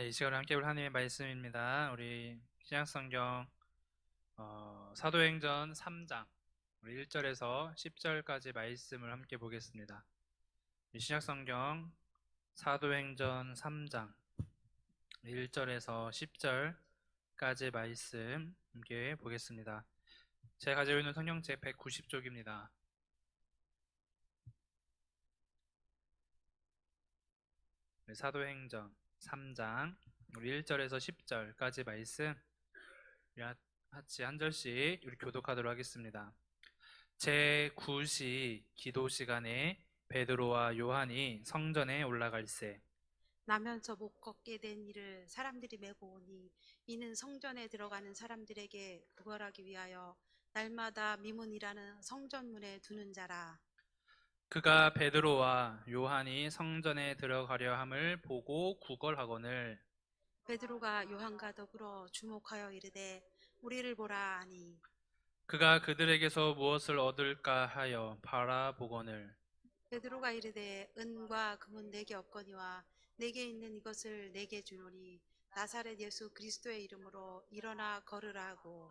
네, 이 시간에 함께 볼 하나님의 말씀입니다. 우리 신약성경 어, 사도행전 3장 우리 1절에서 10절까지 말씀을 함께 보겠습니다. 이 신약성경 사도행전 3장 1절에서 10절까지 말씀 함께 보겠습니다. 제가 가지고 있는 성경책 190쪽입니다. 네, 사도행전 3장 우리 1절에서 10절까지 말씀 같이 한 절씩 우리 교독하도록 하겠습니다. 제 9시 기도 시간에 베드로와 요한이 성전에 올라갈세 나면서 못 걷게 된 이를 사람들이 메고 오니 이는 성전에 들어가는 사람들에게 구걸하기 위하여 날마다 미문이라는 성전문에 두는 자라. 그가 베드로와 요한이 성전에 들어가려 함을 보고 구걸하거늘 베드로가 요한과 더불어 주목하여 이르되 우리를 보라 하니. 그가 그들에게서 무엇을 얻을까 하여 바라보거늘. 베드로가 이르되 은과 금은 내게 없거니와 내게 있는 이것을 내게 주노니 나사렛 예수 그리스도의 이름으로 일어나 걸으라 하고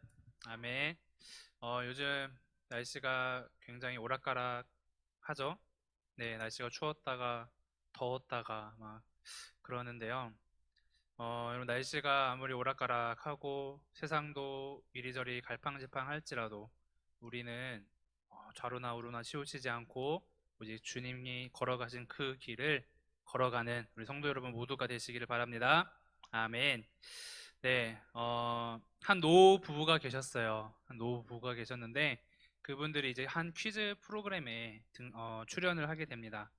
아멘 어, 요즘 날씨가 굉장히 오락가락 하죠 네 날씨가 추웠다가 더웠다가 막 그러는데요 어, 여러분 날씨가 아무리 오락가락하고 세상도 이리저리 갈팡질팡 할지라도 우리는 어, 좌로나 우로나 치우치지 않고 오직 주님이 걸어가신 그 길을 걸어가는 우리 성도 여러분 모두가 되시기를 바랍니다. 아멘. 네, 어, 한 노 부부가 계셨어요. 한 노 부부가 계셨는데 그분들이 이제 한 퀴즈 프로그램에 등, 어, 출연을 하게 됩니다.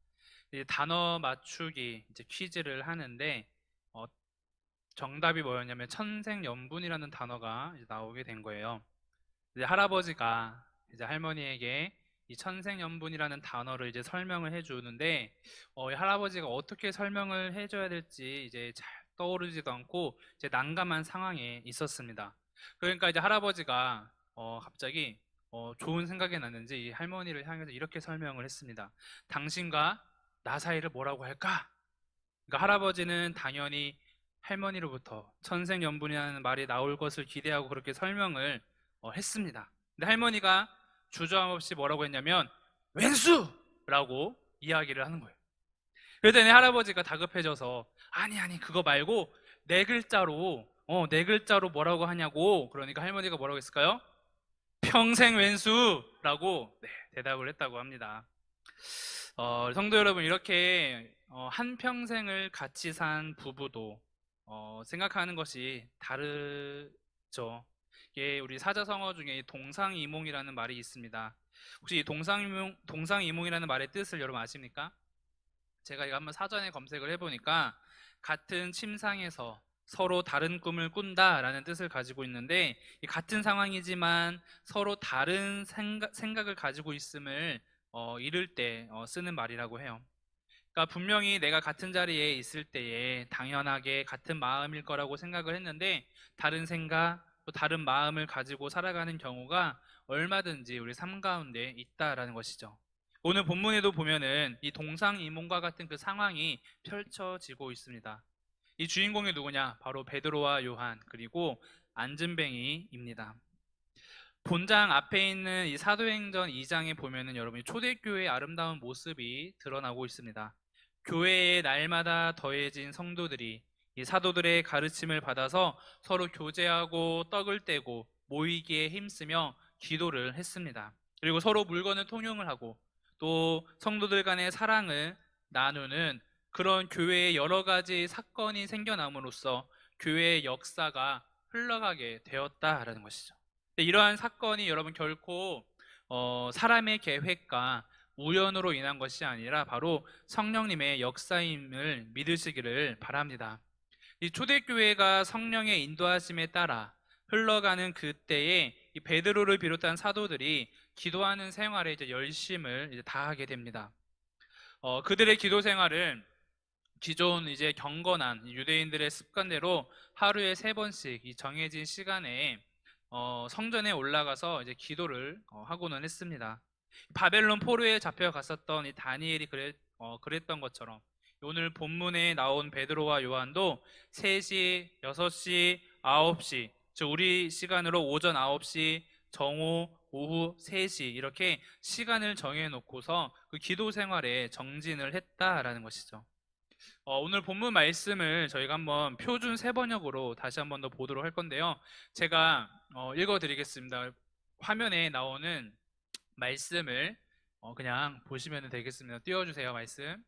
이제 단어 맞추기 이제 퀴즈를 하는데 어, 정답이 뭐였냐면 천생연분이라는 단어가 이제 나오게 된 거예요. 이제 할아버지가 이제 할머니에게 이 천생연분이라는 단어를 이제 설명을 해주는데 어, 이 할아버지가 어떻게 설명을 해줘야 될지 이제 잘 떠오르지도 않고 이제 난감한 상황에 있었습니다. 그러니까 이제 할아버지가 어, 갑자기 어, 좋은 생각이 났는지 이 할머니를 향해서 이렇게 설명을 했습니다. 당신과 나 사이를 뭐라고 할까? 그러니까 할아버지는 당연히 할머니로부터 천생연분이라는 말이 나올 것을 기대하고 그렇게 설명을 어, 했습니다. 근데 할머니가 주저함 없이 뭐라고 했냐면 왼수라고 이야기를 하는 거예요. 그랬더니 할아버지가 다급해져서 아니 아니 그거 말고 네 글자로 어 네 글자로 뭐라고 하냐고 그러니까 할머니가 뭐라고 했을까요? 평생 왼수라고 네, 대답을 했다고 합니다. 어, 성도 여러분 이렇게 어, 한 평생을 같이 산 부부도 어, 생각하는 것이 다르죠. 이게 우리 사자성어 중에 이 동상이몽이라는 말이 있습니다. 혹시 이 동상이몽, 동상이몽이라는 말의 뜻을 여러분 아십니까? 제가 이거 한번 사전에 검색을 해보니까 같은 침상에서 서로 다른 꿈을 꾼다라는 뜻을 가지고 있는데 이 같은 상황이지만 서로 다른 생각, 생각을 가지고 있음을 어, 이룰 때 어, 쓰는 말이라고 해요. 그러니까 분명히 내가 같은 자리에 있을 때에 당연하게 같은 마음일 거라고 생각을 했는데 다른 생각, 또 다른 마음을 가지고 살아가는 경우가 얼마든지 우리 삶 가운데 있다라는 것이죠. 오늘 본문에도 보면은 이 동상이몽과 같은 그 상황이 펼쳐지고 있습니다. 이 주인공이 누구냐? 바로 베드로와 요한 그리고 안진뱅이입니다. 본장 앞에 있는 이 사도행전 2장에 보면은 여러분이 초대교회의 아름다운 모습이 드러나고 있습니다. 교회에 날마다 더해진 성도들이 이 사도들의 가르침을 받아서 서로 교제하고 떡을 떼고 모이기에 힘쓰며 기도를 했습니다. 그리고 서로 물건을 통용을 하고 또 성도들 간의 사랑을 나누는 그런 교회의 여러 가지 사건이 생겨남으로써 교회의 역사가 흘러가게 되었다라는 것이죠. 이러한 사건이 여러분 결코 어, 사람의 계획과 우연으로 인한 것이 아니라 바로 성령님의 역사임을 믿으시기를 바랍니다. 이 초대교회가 성령의 인도하심에 따라 흘러가는 그때에 이 베드로를 비롯한 사도들이 기도하는 생활에 이제 열심을 이제 다하게 됩니다. 어, 그들의 기도 생활은 기존 이제 경건한 유대인들의 습관대로 하루에 세 번씩 이 정해진 시간에 어, 성전에 올라가서 이제 기도를 어, 하고는 했습니다. 바벨론 포로에 잡혀갔었던 이 다니엘이 그랬, 어, 그랬던 것처럼 오늘 본문에 나온 베드로와 요한도 3시, 6시, 9시, 즉 우리 시간으로 오전 9시, 정오, 오후 3시 이렇게 시간을 정해 놓고서 그 기도 생활에 정진을 했다라는 것이죠. 어, 오늘 본문 말씀을 저희가 한번 표준 세 번역으로 다시 한번 더 보도록 할 건데요. 제가 어, 읽어드리겠습니다. 화면에 나오는 말씀을 어, 그냥 보시면 되겠습니다. 띄워주세요, 말씀.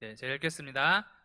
네, 제가 읽겠습니다.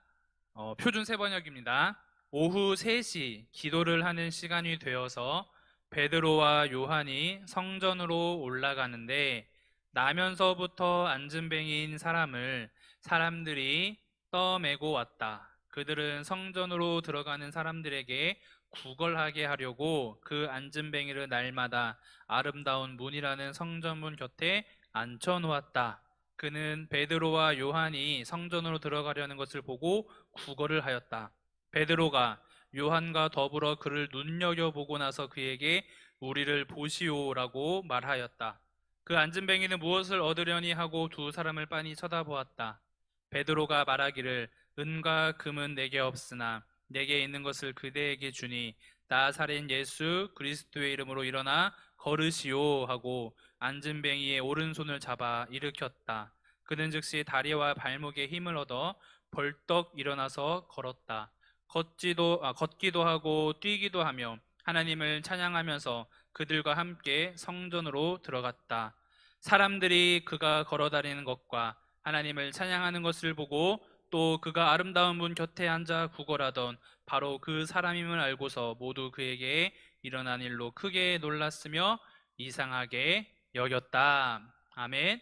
어, 표준 세번역입니다. 오후 3시 기도를 하는 시간이 되어서 베드로와 요한이 성전으로 올라가는데 나면서부터 앉은뱅이인 사람을 사람들이 떠매고 왔다. 그들은 성전으로 들어가는 사람들에게 구걸하게 하려고 그 앉은뱅이를 날마다 아름다운 문이라는 성전문 곁에 앉혀 놓았다. 그는 베드로와 요한이 성전으로 들어가려는 것을 보고 구걸을 하였다. 베드로가 요한과 더불어 그를 눈여겨보고 나서 그에게 우리를 보시오라고 말하였다. 그 앉은 뱅이는 무엇을 얻으려니 하고 두 사람을 빤히 쳐다보았다. 베드로가 말하기를 은과 금은 내게 없으나 내게 있는 것을 그대에게 주니 나사렛 예수 그리스도의 이름으로 일어나 걸으시오 하고 앉은 뱅이의 오른손을 잡아 일으켰다. 그는 즉시 다리와 발목에 힘을 얻어 벌떡 일어나서 걸었다. 걷지도 아, 걷기도 하고 뛰기도 하며 하나님을 찬양하면서 그들과 함께 성전으로 들어갔다. 사람들이 그가 걸어다니는 것과 하나님을 찬양하는 것을 보고 또 그가 아름다운 문 곁에 앉아 구걸하던 바로 그 사람임을 알고서 모두 그에게 일어난 일로 크게 놀랐으며 이상하게 여겼다. 아멘.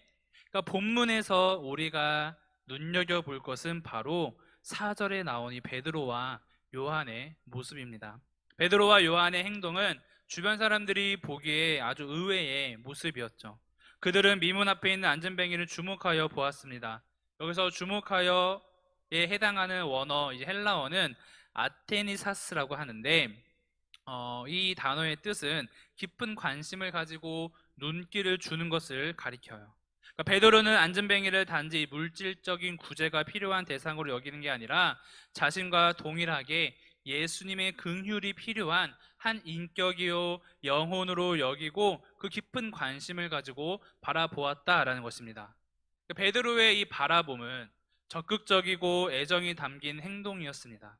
그러니까 본문에서 우리가 눈여겨 볼 것은 바로 4절에 나온 이 베드로와 요한의 모습입니다. 베드로와 요한의 행동은 주변 사람들이 보기에 아주 의외의 모습이었죠. 그들은 미문 앞에 있는 안전뱅이를 주목하여 보았습니다. 여기서 주목하여에 해당하는 원어, 이제 헬라어는 아테니사스라고 하는데, 어, 이 단어의 뜻은 깊은 관심을 가지고 눈길을 주는 것을 가리켜요. 그러니까 베드로는 안전뱅이를 단지 물질적인 구제가 필요한 대상으로 여기는 게 아니라 자신과 동일하게 예수님의 긍휼이 필요한 한 인격이요 영혼으로 여기고 그 깊은 관심을 가지고 바라보았다라는 것입니다. 그러니까 베드로의 이 바라봄은 적극적이고 애정이 담긴 행동이었습니다.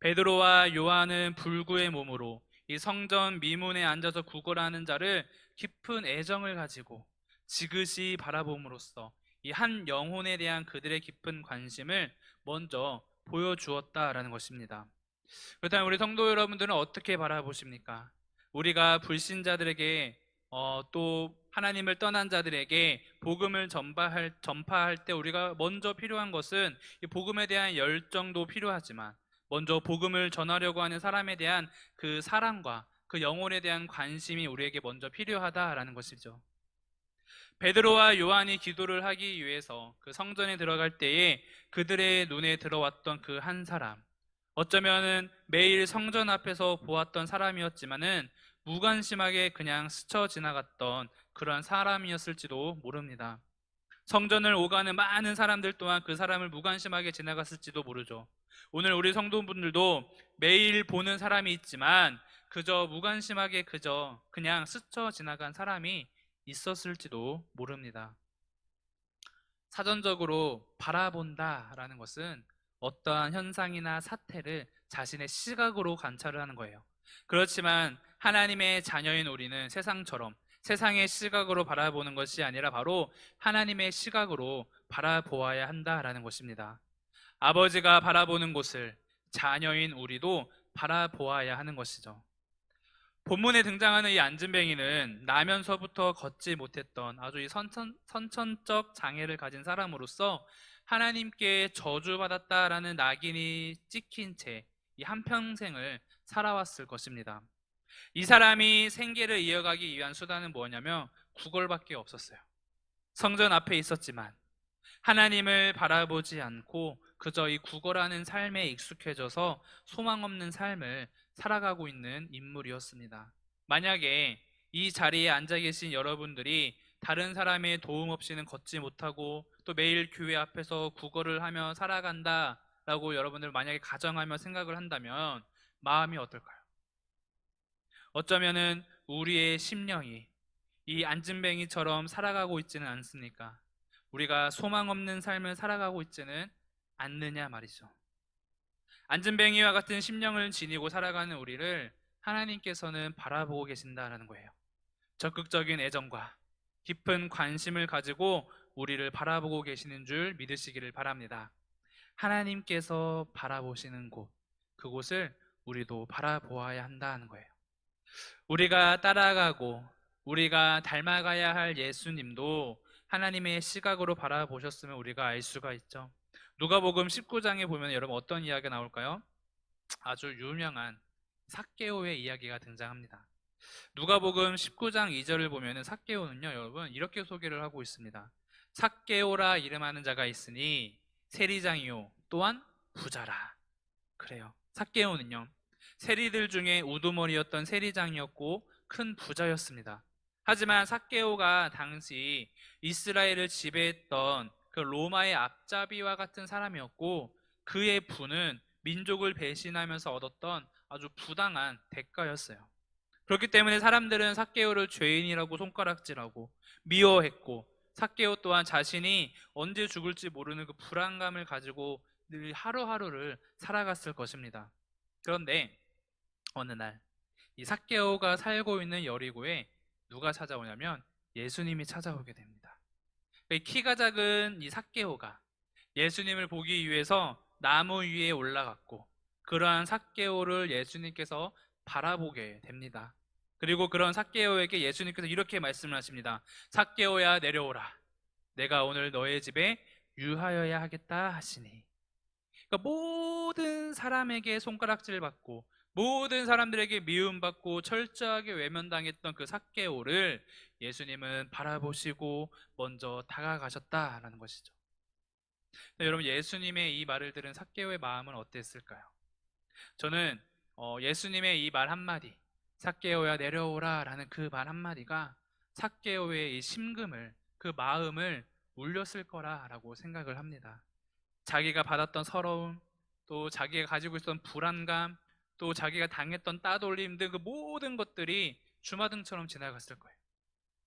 베드로와 요한은 불구의 몸으로 이 성전 미문에 앉아서 구걸하는 자를 깊은 애정을 가지고 지그시 바라봄으로써 이 한 영혼에 대한 그들의 깊은 관심을 먼저 보여주었다라는 것입니다. 그렇다면 우리 성도 여러분들은 어떻게 바라보십니까? 우리가 불신자들에게 어, 또 하나님을 떠난 자들에게 복음을 전파할, 전파할 때 우리가 먼저 필요한 것은 이 복음에 대한 열정도 필요하지만 먼저 복음을 전하려고 하는 사람에 대한 그 사랑과 그 영혼에 대한 관심이 우리에게 먼저 필요하다라는 것이죠. 베드로와 요한이 기도를 하기 위해서 그 성전에 들어갈 때에 그들의 눈에 들어왔던 그 한 사람, 어쩌면은 매일 성전 앞에서 보았던 사람이었지만은 무관심하게 그냥 스쳐 지나갔던 그러한 사람이었을지도 모릅니다. 성전을 오가는 많은 사람들 또한 그 사람을 무관심하게 지나갔을지도 모르죠. 오늘 우리 성도분들도 매일 보는 사람이 있지만 그저 무관심하게 그저 그냥 스쳐 지나간 사람이 있었을지도 모릅니다. 사전적으로 바라본다라는 것은 어떠한 현상이나 사태를 자신의 시각으로 관찰을 하는 거예요. 그렇지만 하나님의 자녀인 우리는 세상처럼 세상의 시각으로 바라보는 것이 아니라 바로 하나님의 시각으로 바라보아야 한다라는 것입니다. 아버지가 바라보는 곳을 자녀인 우리도 바라보아야 하는 것이죠. 본문에 등장하는 이 안진뱅이는 나면서부터 걷지 못했던 아주 이 선천, 선천적 장애를 가진 사람으로서 하나님께 저주받았다라는 낙인이 찍힌 채 이 한평생을 살아왔을 것입니다. 이 사람이 생계를 이어가기 위한 수단은 뭐냐면 구걸밖에 없었어요. 성전 앞에 있었지만 하나님을 바라보지 않고 그저 이 구걸하는 삶에 익숙해져서 소망 없는 삶을 살아가고 있는 인물이었습니다. 만약에 이 자리에 앉아 계신 여러분들이 다른 사람의 도움 없이는 걷지 못하고 또 매일 교회 앞에서 구걸을 하며 살아간다 라고 여러분들 만약에 가정하며 생각을 한다면 마음이 어떨까요? 어쩌면은 우리의 심령이 이 안진뱅이처럼 살아가고 있지는 않습니까? 우리가 소망 없는 삶을 살아가고 있지는 않느냐 말이죠. 안진뱅이와 같은 심령을 지니고 살아가는 우리를 하나님께서는 바라보고 계신다라는 거예요. 적극적인 애정과 깊은 관심을 가지고 우리를 바라보고 계시는 줄 믿으시기를 바랍니다. 하나님께서 바라보시는 곳, 그곳을 우리도 바라보아야 한다는 거예요. 우리가 따라가고 우리가 닮아가야 할 예수님도 하나님의 시각으로 바라보셨으면 우리가 알 수가 있죠. 누가복음 19장에 보면 여러분 어떤 이야기가 나올까요? 아주 유명한 삭개오의 이야기가 등장합니다. 누가복음 19장 2절을 보면은 삭개오는요, 여러분 이렇게 소개를 하고 있습니다. 삭개오라 이름하는 자가 있으니 세리장이요 또한 부자라. 그래요. 삭개오는요. 세리들 중에 우두머리였던 세리장이었고 큰 부자였습니다. 하지만 삭개오가 당시 이스라엘을 지배했던 그 로마의 앞잡이와 같은 사람이었고 그의 부는 민족을 배신하면서 얻었던 아주 부당한 대가였어요. 그렇기 때문에 사람들은 삭개오를 죄인이라고 손가락질하고 미워했고 삭개오 또한 자신이 언제 죽을지 모르는 그 불안감을 가지고 늘 하루하루를 살아갔을 것입니다. 그런데 어느 날이 삭개오가 살고 있는 여리고에 누가 찾아오냐면 예수님이 찾아오게 됩니다. 이 키가 작은 이 삭개오가 예수님을 보기 위해서 나무 위에 올라갔고 그러한 삭개오를 예수님께서 바라보게 됩니다. 그리고 그런 삭개오에게 예수님께서 이렇게 말씀을 하십니다. 삭개오야 내려오라. 내가 오늘 너의 집에 유하여야 하겠다 하시니. 그러니까 모든 사람에게 손가락질 받고 모든 사람들에게 미움받고 철저하게 외면당했던 그 삭개오를 예수님은 바라보시고 먼저 다가가셨다라는 것이죠. 네, 여러분 예수님의 이 말을 들은 삭개오의 마음은 어땠을까요? 저는 어, 예수님의 이 말 한마디 삭개오야 내려오라 라는 그 말 한마디가 삭개오의 이 심금을 그 마음을 울렸을 거라라고 생각을 합니다. 자기가 받았던 서러움 또 자기가 가지고 있었던 불안감 또 자기가 당했던 따돌림 등 그 모든 것들이 주마등처럼 지나갔을 거예요.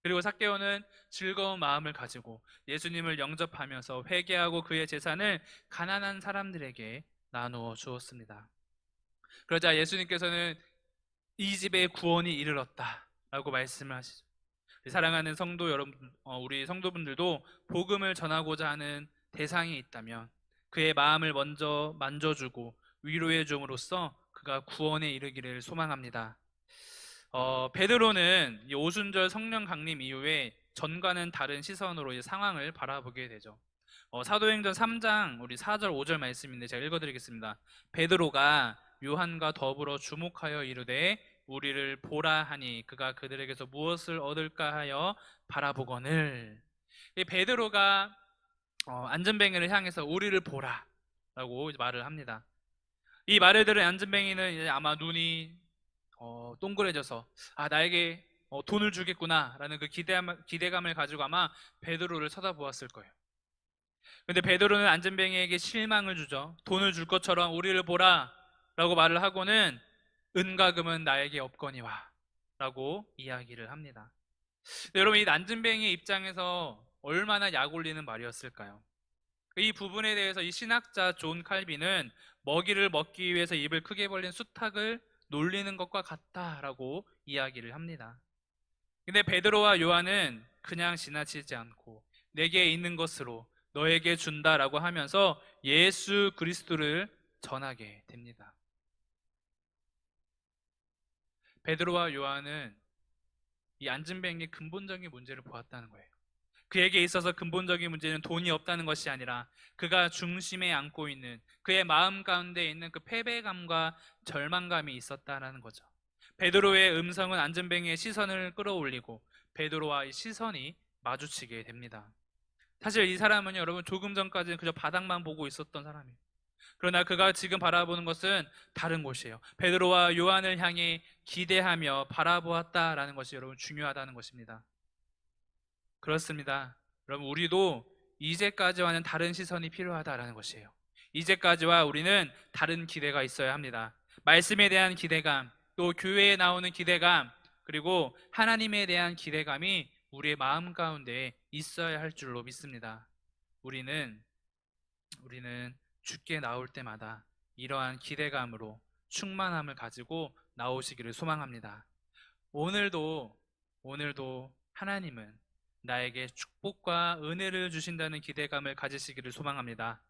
그리고 삭개오는 즐거운 마음을 가지고 예수님을 영접하면서 회개하고 그의 재산을 가난한 사람들에게 나누어 주었습니다. 그러자 예수님께서는 이 집에 구원이 이르렀다라고 말씀을 하시죠. 사랑하는 성도 여러분, 어, 우리 성도분들도 복음을 전하고자 하는 대상이 있다면 그의 마음을 먼저 만져주고 위로해 줌으로써 그가 구원에 이르기를 소망합니다. 어, 베드로는 이 오순절 성령 강림 이후에 전과는 다른 시선으로 이 상황을 바라보게 되죠. 어, 사도행전 3장 우리 4절 5절 말씀인데 제가 읽어드리겠습니다. 베드로가 요한과 더불어 주목하여 이르되 우리를 보라 하니 그가 그들에게서 무엇을 얻을까 하여 바라보거늘. 이 베드로가 어, 안전뱅이를 향해서 우리를 보라라고 말을 합니다. 이 말을 들은 안전뱅이는 이제 아마 눈이 어, 동그래져서 아 나에게 어, 돈을 주겠구나라는 그 기대감, 기대감을 가지고 아마 베드로를 쳐다보았을 거예요. 근데 베드로는 안전뱅이에게 실망을 주죠. 돈을 줄 것처럼 우리를 보라라고 말을 하고는 은가금은 나에게 없거니와 라고 이야기를 합니다. 여러분 이 안전뱅이의 입장에서 얼마나 약 올리는 말이었을까요? 이 부분에 대해서 이 신학자 존 칼빈은 먹이를 먹기 위해서 입을 크게 벌린 수탉을 놀리는 것과 같다라고 이야기를 합니다. 근데 베드로와 요한은 그냥 지나치지 않고 내게 있는 것으로 너에게 준다라고 하면서 예수 그리스도를 전하게 됩니다. 베드로와 요한은 이 안진뱅의 근본적인 문제를 보았다는 거예요. 그에게 있어서 근본적인 문제는 돈이 없다는 것이 아니라 그가 중심에 안고 있는 그의 마음 가운데 있는 그 패배감과 절망감이 있었다라는 거죠. 베드로의 음성은 안전뱅이의 시선을 끌어올리고 베드로와 이 시선이 마주치게 됩니다. 사실 이 사람은 여러분 조금 전까지는 그저 바닥만 보고 있었던 사람이에요. 그러나 그가 지금 바라보는 것은 다른 곳이에요. 베드로와 요한을 향해 기대하며 바라보았다라는 것이 여러분 중요하다는 것입니다. 그렇습니다. 여러분 우리도 이제까지와는 다른 시선이 필요하다라는 것이에요. 이제까지와 우리는 다른 기대가 있어야 합니다. 말씀에 대한 기대감, 또 교회에 나오는 기대감, 그리고 하나님에 대한 기대감이 우리의 마음 가운데 있어야 할 줄로 믿습니다. 우리는 우리는 주께 나올 때마다 이러한 기대감으로 충만함을 가지고 나오시기를 소망합니다. 오늘도 오늘도 하나님은 나에게 축복과 은혜를 주신다는 기대감을 가지시기를 소망합니다.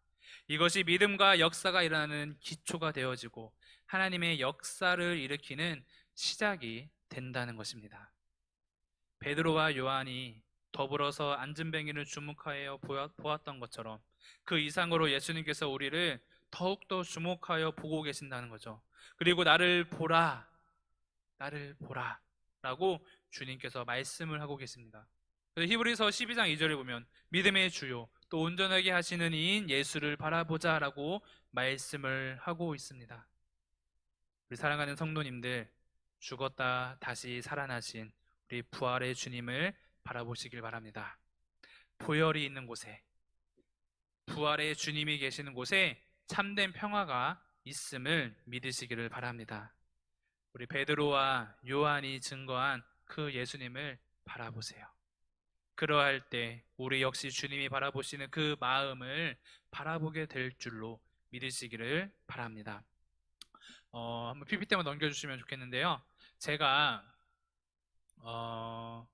이것이 믿음과 역사가 일어나는 기초가 되어지고 하나님의 역사를 일으키는 시작이 된다는 것입니다. 베드로와 요한이 더불어서 안진뱅이를 주목하여 보았던 것처럼 그 이상으로 예수님께서 우리를 더욱더 주목하여 보고 계신다는 거죠. 그리고 나를 보라, 나를 보라 라고 주님께서 말씀을 하고 계십니다. 히브리서 12장 2절에 보면 믿음의 주요 또 온전하게 하시는 이인 예수를 바라보자 라고 말씀을 하고 있습니다. 우리 사랑하는 성도님들 죽었다 다시 살아나신 우리 부활의 주님을 바라보시길 바랍니다. 보혈이 있는 곳에 부활의 주님이 계시는 곳에 참된 평화가 있음을 믿으시기를 바랍니다. 우리 베드로와 요한이 증거한 그 예수님을 바라보세요. 그러할 때 우리 역시 주님이 바라보시는 그 마음을 바라보게 될 줄로 믿으시기를 바랍니다. 어, 한번 PPT 한번 넘겨주시면 좋겠는데요. 제가 어,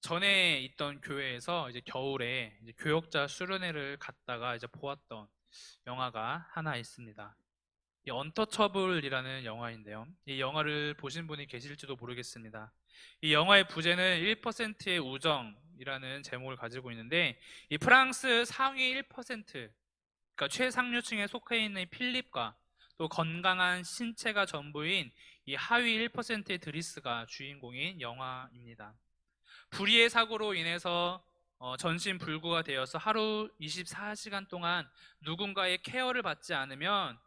전에 있던 교회에서 이제 겨울에 이제 교역자 수련회를 갔다가 이제 보았던 영화가 하나 있습니다. 이 언터처블이라는 영화인데요. 이 영화를 보신 분이 계실지도 모르겠습니다. 이 영화의 부제는 1%의 우정이라는 제목을 가지고 있는데 이 프랑스 상위 1% 그러니까 최상류층에 속해 있는 이 필립과 또 건강한 신체가 전부인 이 하위 1%의 드리스가 주인공인 영화입니다. 불의의 사고로 인해서 어, 전신 불구가 되어서 하루 24시간 동안 누군가의 케어를 받지 않으면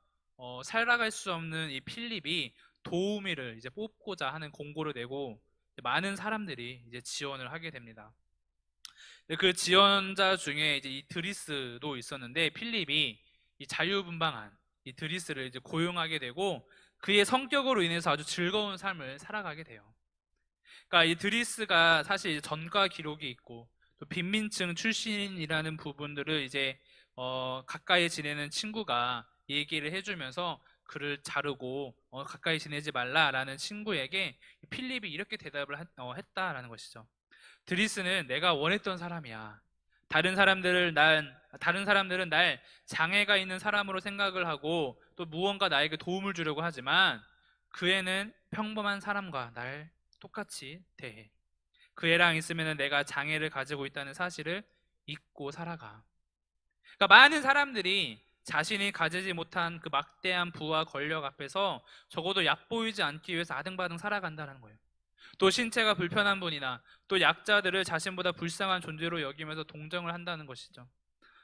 어, 살아갈 수 없는 이 필립이 도우미를 이제 뽑고자 하는 공고를 내고 많은 사람들이 이제 지원을 하게 됩니다. 그 지원자 중에 이제 이 드리스도 있었는데 필립이 이 자유분방한 이 드리스를 이제 고용하게 되고 그의 성격으로 인해서 아주 즐거운 삶을 살아가게 돼요. 그러니까 이 드리스가 사실 전과 기록이 있고 또 빈민층 출신이라는 부분들을 이제 어, 가까이 지내는 친구가 얘기를 해주면서 그를 자르고 어, 가까이 지내지 말라라는 친구에게 필립이 이렇게 대답을 했, 어, 했다라는 것이죠. 드리스는 내가 원했던 사람이야. 다른 사람들을 난 다른 사람들은 날 장애가 있는 사람으로 생각을 하고 또 무언가 나에게 도움을 주려고 하지만 그 애는 평범한 사람과 날 똑같이 대해. 그 애랑 있으면 내가 장애를 가지고 있다는 사실을 잊고 살아가. 그러니까 많은 사람들이 자신이 가지지 못한 그 막대한 부와 권력 앞에서 적어도 얕보이지 않기 위해서 아등바등 살아간다는 거예요. 또 신체가 불편한 분이나 또 약자들을 자신보다 불쌍한 존재로 여기면서 동정을 한다는 것이죠.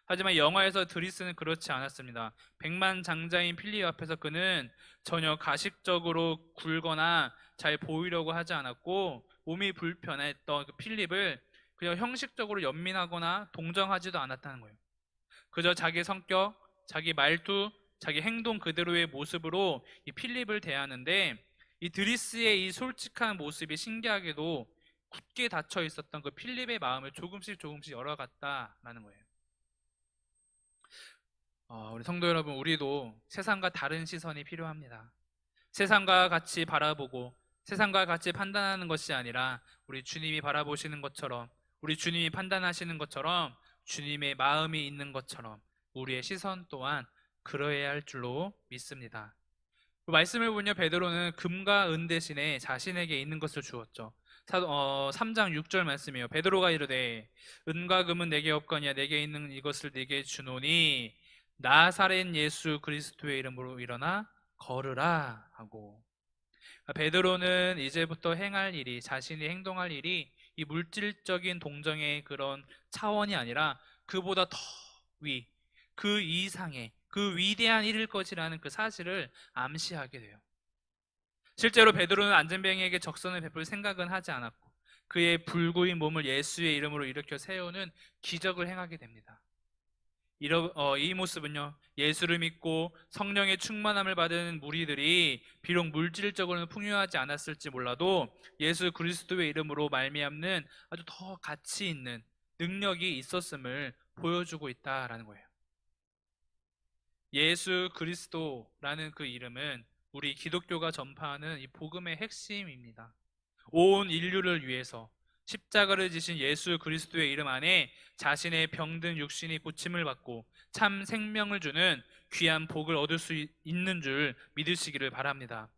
하지만 영화에서 드리스는 그렇지 않았습니다. 백만 장자인 필립 앞에서 그는 전혀 가식적으로 굴거나 잘 보이려고 하지 않았고 몸이 불편했던 그 필립을 그냥 형식적으로 연민하거나 동정하지도 않았다는 거예요. 그저 자기 성격, 자기 말투, 자기 행동 그대로의 모습으로 이 필립을 대하는데 이 드리스의 이 솔직한 모습이 신기하게도 굳게 닫혀 있었던 그 필립의 마음을 조금씩 조금씩 열어갔다라는 거예요. 어, 우리 성도 여러분, 우리도 세상과 다른 시선이 필요합니다. 세상과 같이 바라보고 세상과 같이 판단하는 것이 아니라 우리 주님이 바라보시는 것처럼 우리 주님이 판단하시는 것처럼 주님의 마음이 있는 것처럼 우리의 시선 또한 그러해야 할 줄로 믿습니다. 말씀을 보면 베드로는 금과 은 대신에 자신에게 있는 것을 주었죠. 사, 어, 3장 6절 말씀이에요. 베드로가 이르되 은과 금은 내게 없거니와 내게 있는 이것을 네게 주노니 나사렛 예수 그리스도의 이름으로 일어나 걸으라 하고 베드로는 이제부터 행할 일이 자신이 행동할 일이 이 물질적인 동정의 그런 차원이 아니라 그보다 더 위, 그 이상의 그 위대한 일일 것이라는 그 사실을 암시하게 돼요. 실제로 베드로는 안전뱅이에게 적선을 베풀 생각은 하지 않았고 그의 불구인 몸을 예수의 이름으로 일으켜 세우는 기적을 행하게 됩니다. 이러, 어, 이 모습은요 예수를 믿고 성령의 충만함을 받은 무리들이 비록 물질적으로는 풍요하지 않았을지 몰라도 예수 그리스도의 이름으로 말미암는 아주 더 가치 있는 능력이 있었음을 보여주고 있다라는 거예요. 예수 그리스도라는 그 이름은 우리 기독교가 전파하는 이 복음의 핵심입니다. 온 인류를 위해서 십자가를 지신 예수 그리스도의 이름 안에 자신의 병든 육신이 고침을 받고 참 생명을 주는 귀한 복을 얻을 수 있- 있는 줄 믿으시기를 바랍니다.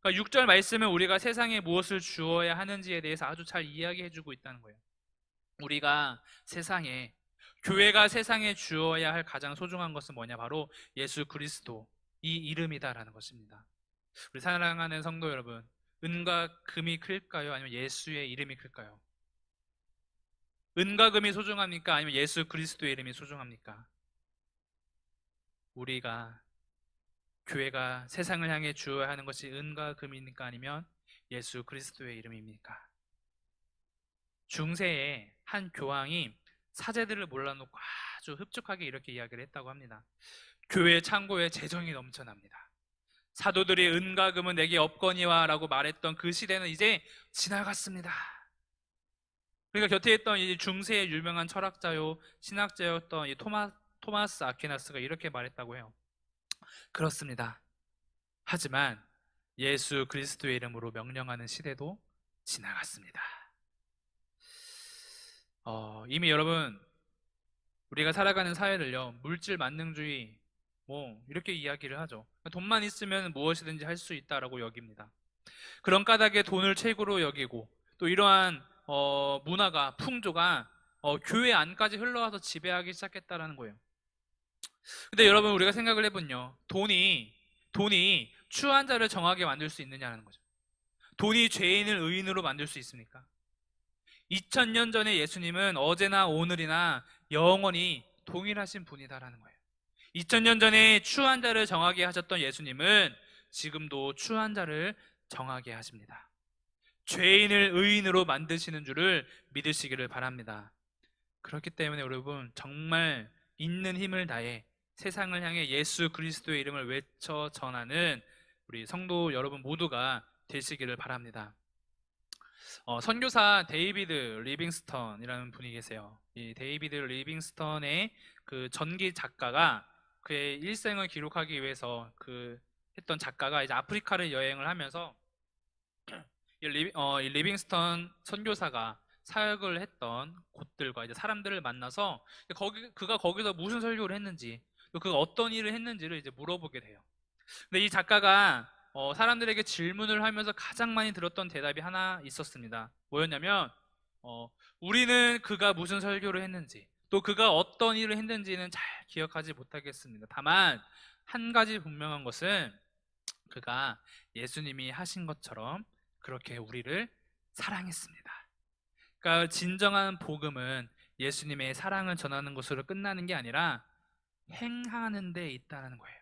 그러니까 6절 말씀은 우리가 세상에 무엇을 주어야 하는지에 대해서 아주 잘 이야기해 주고 있다는 거예요. 우리가 세상에 교회가 세상에 주어야 할 가장 소중한 것은 뭐냐? 바로 예수 그리스도 이 이름이다라는 것입니다. 우리 사랑하는 성도 여러분, 은과 금이 클까요? 아니면 예수의 이름이 클까요? 은과 금이 소중합니까? 아니면 예수 그리스도의 이름이 소중합니까? 우리가 교회가 세상을 향해 주어야 하는 것이 은과 금입니까? 아니면 예수 그리스도의 이름입니까? 중세에 한 교황이 사제들을 몰라놓고 아주 흡족하게 이렇게 이야기를 했다고 합니다. 교회 창고에 재정이 넘쳐납니다. 사도들이 은과 금은 내게 없거니와라고 말했던 그 시대는 이제 지나갔습니다. 그러니까 곁에 있던 이 중세의 유명한 철학자요 신학자였던 이 토마, 토마스 아퀴나스가 이렇게 말했다고 해요. 그렇습니다. 하지만 예수 그리스도의 이름으로 명령하는 시대도 지나갔습니다. 어, 이미 여러분 우리가 살아가는 사회를요 물질 만능주의 뭐 이렇게 이야기를 하죠. 돈만 있으면 무엇이든지 할 수 있다라고 여깁니다. 그런 까닭에 돈을 최고로 여기고 또 이러한 어, 문화가 풍조가 어, 교회 안까지 흘러와서 지배하기 시작했다라는 거예요. 근데 여러분 우리가 생각을 해본요 돈이 돈이 추한 자를 정하게 만들 수 있느냐는 거죠. 돈이 죄인을 의인으로 만들 수 있습니까? 2000년 전에 예수님은 어제나 오늘이나 영원히 동일하신 분이다라는 거예요. 2000년 전에 추한 자를 정하게 하셨던 예수님은 지금도 추한 자를 정하게 하십니다. 죄인을 의인으로 만드시는 줄을 믿으시기를 바랍니다. 그렇기 때문에 여러분 정말 있는 힘을 다해 세상을 향해 예수 그리스도의 이름을 외쳐 전하는 우리 성도 여러분 모두가 되시기를 바랍니다. 어, 선교사 데이비드 리빙스턴이라는 분이 계세요. 이 데이비드 리빙스턴의 그 전기 작가가 그의 일생을 기록하기 위해서 그 했던 작가가 이제 아프리카를 여행을 하면서 이, 리, 어, 이 리빙스턴 선교사가 사역을 했던 곳들과 이제 사람들을 만나서 거기 그가 거기서 무슨 설교를 했는지 또 그가 어떤 일을 했는지를 이제 물어보게 돼요. 근데 이 작가가 어, 사람들에게 질문을 하면서 가장 많이 들었던 대답이 하나 있었습니다. 뭐였냐면 어, 우리는 그가 무슨 설교를 했는지 또 그가 어떤 일을 했는지는 잘 기억하지 못하겠습니다. 다만 한 가지 분명한 것은 그가 예수님이 하신 것처럼 그렇게 우리를 사랑했습니다. 그러니까 진정한 복음은 예수님의 사랑을 전하는 것으로 끝나는 게 아니라 행하는 데 있다는 거예요.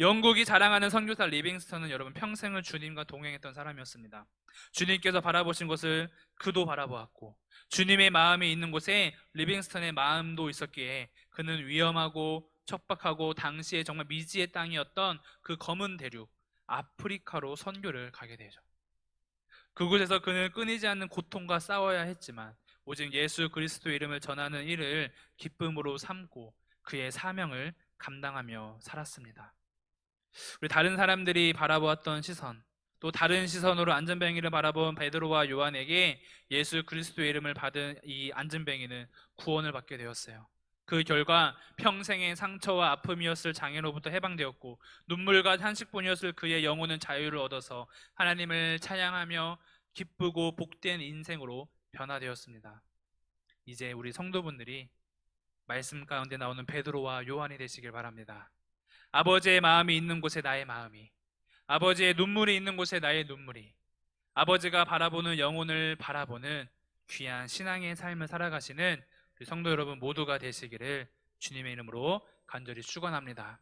영국이 자랑하는 선교사 리빙스턴은 여러분 평생을 주님과 동행했던 사람이었습니다. 주님께서 바라보신 것을 그도 바라보았고 주님의 마음이 있는 곳에 리빙스턴의 마음도 있었기에 그는 위험하고 척박하고 당시에 정말 미지의 땅이었던 그 검은 대륙 아프리카로 선교를 가게 되죠. 그곳에서 그는 끊이지 않는 고통과 싸워야 했지만 오직 예수 그리스도 이름을 전하는 일을 기쁨으로 삼고 그의 사명을 감당하며 살았습니다. 우리 다른 사람들이 바라보았던 시선, 또 다른 시선으로 안전뱅이를 바라본 베드로와 요한에게 예수 그리스도의 이름을 받은 이 안전뱅이는 구원을 받게 되었어요. 그 결과 평생의 상처와 아픔이었을 장애로부터 해방되었고 눈물과 한식뿐이었을 그의 영혼은 자유를 얻어서 하나님을 찬양하며 기쁘고 복된 인생으로 변화되었습니다. 이제 우리 성도분들이 말씀 가운데 나오는 베드로와 요한이 되시길 바랍니다. 아버지의 마음이 있는 곳에 나의 마음이, 아버지의 눈물이 있는 곳에 나의 눈물이, 아버지가 바라보는 영혼을 바라보는 귀한 신앙의 삶을 살아가시는 성도 여러분 모두가 되시기를 주님의 이름으로 간절히 축원합니다.